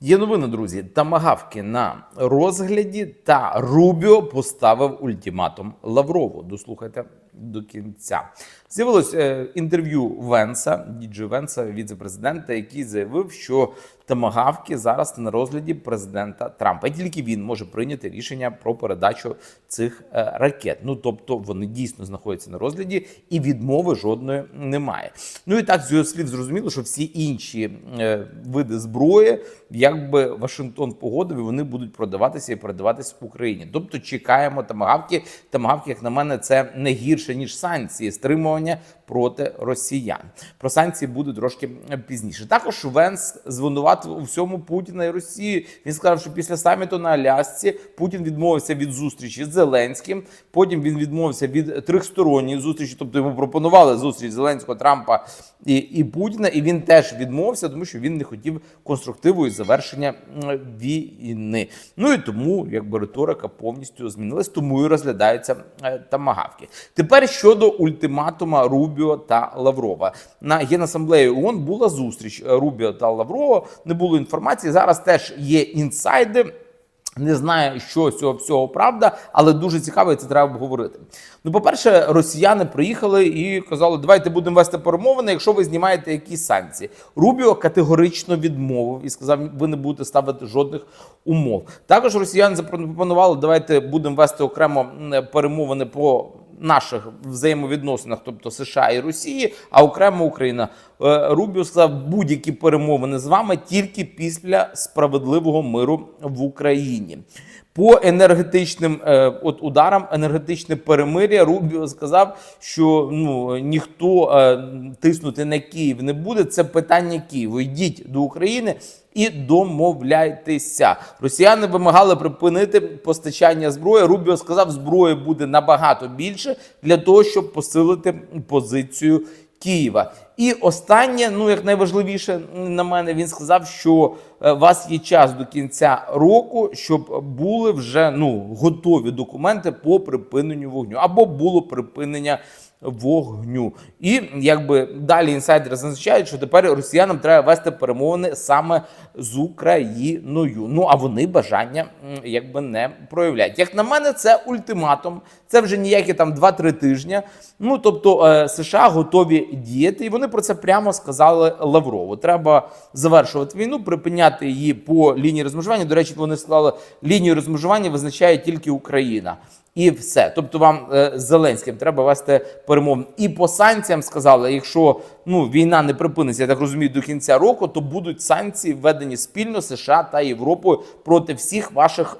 Є новини, друзі. Тамагавки на розгляді та Рубіо поставив ультиматум Лаврову. Дослухайте до кінця. З'явилось е, інтерв'ю Венса, Діджі Венса, віце-президента, який заявив, що тамагавки зараз на розгляді президента Трампа. І тільки він може прийняти рішення про передачу цих е, ракет. Ну тобто вони дійсно знаходяться на розгляді, і відмови жодної немає. Ну і так з його слів зрозуміло, що всі інші е, види зброї, якби Вашингтон погодив, і вони будуть продаватися і передаватися Україні. Тобто чекаємо тамагавки. Тамагавки, як на мене, це не гірше ніж санкції стримування проти росіян. Про санкції буде трошки пізніше. Також Венс звинуватив у всьому Путіна і Росію. Він сказав, що після саміту на Алясці Путін відмовився від зустрічі з Зеленським. Потім він відмовився від трьохсторонньої зустрічі, тобто йому пропонували зустріч Зеленського, Трампа і, і Путіна. І він теж відмовився, тому що він не хотів конструктиву і завершення війни. Ну і тому якби риторика повністю змінилась, тому і розглядаються е, тамагавки. Тепер щодо ультиматума Рубіо та Лаврова на генасамблеї ООН була зустріч Рубіо та Лаврова. Не було інформації. Зараз теж є інсайди. Не знаю, що з цього всього правда, але дуже цікаво, і це треба обговорити. Ну, по-перше, росіяни приїхали і казали, давайте будемо вести перемовини, якщо ви знімаєте якісь санкції. Рубіо категорично відмовив і сказав, ви не будете ставити жодних умов. Також росіяни запропонували, давайте будемо вести окремо перемовини по наших взаємовідносинах, тобто США і Росії, а окремо Україна. Е, Рубіо сказав, будь-які перемовини з вами тільки після справедливого миру в Україні. По енергетичним е, от ударам, енергетичне перемир'я Рубіо сказав, що ну ніхто е, тиснути на Київ не буде. Це питання Києву. Йдіть до України і домовляйтеся. Росіяни вимагали припинити постачання зброї. Рубіо сказав, зброї буде набагато більше для того, щоб посилити позицію Києва. І останнє, ну як найважливіше на мене, він сказав, що е, у вас є час до кінця року, щоб були вже ну готові документи по припиненню вогню або було припинення вогню. І якби далі інсайдери зазначають, що тепер росіянам треба вести перемовини саме з Україною. Ну а вони бажання якби не проявляють. Як на мене, це ультиматум. Це вже ніякі там 2-3 тижні. Ну тобто е, США готові діяти, і вони про це прямо сказали Лаврову. Треба завершувати війну, припиняти її по лінії розмежування. До речі, вони сказали, лінію розмежування визначає тільки Україна. І все. Тобто, вам е, з Зеленським треба вести перемовини. І по санкціям сказали, якщо ну війна не припиниться, я так розумію, до кінця року, то будуть санкції введені спільно США та Європою проти всіх ваших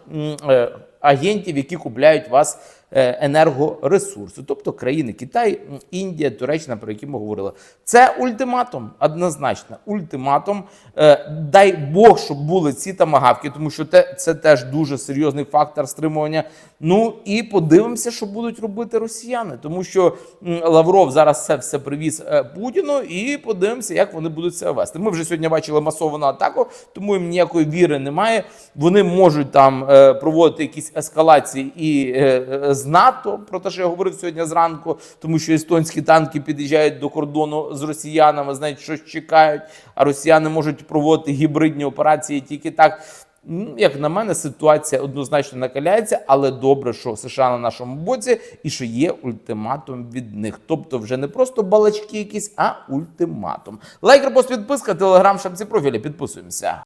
е, агентів, які купляють вас е, енергоресурси, тобто країни Китай, Індія, Туреччина, про які ми говорили. Це ультиматум, однозначно. Ультиматум. Е, Дай Бог, щоб були ці тамагавки, тому що те, це теж дуже серйозний фактор стримування. Ну і подивимося, що будуть робити росіяни, тому що Лавров зараз це все привіз е, Путіну, і подивимося, як вони будуть це вести. Ми вже сьогодні бачили масовану атаку, тому їм ніякої віри немає. Вони можуть там проводити якісь ескалації і е, з НАТО, про те, що я говорив сьогодні зранку, тому що естонські танки під'їжджають до кордону з росіянами, знають, що чекають, а росіяни можуть проводити гібридні операції тільки так. Ну, Як на мене, ситуація однозначно накаляється, але добре, що США на нашому боці і що є ультиматум від них. Тобто, вже не просто балачки якісь, а ультиматум. Лайк, репост, підписка, телеграм, шапці профілі. Підписуємося.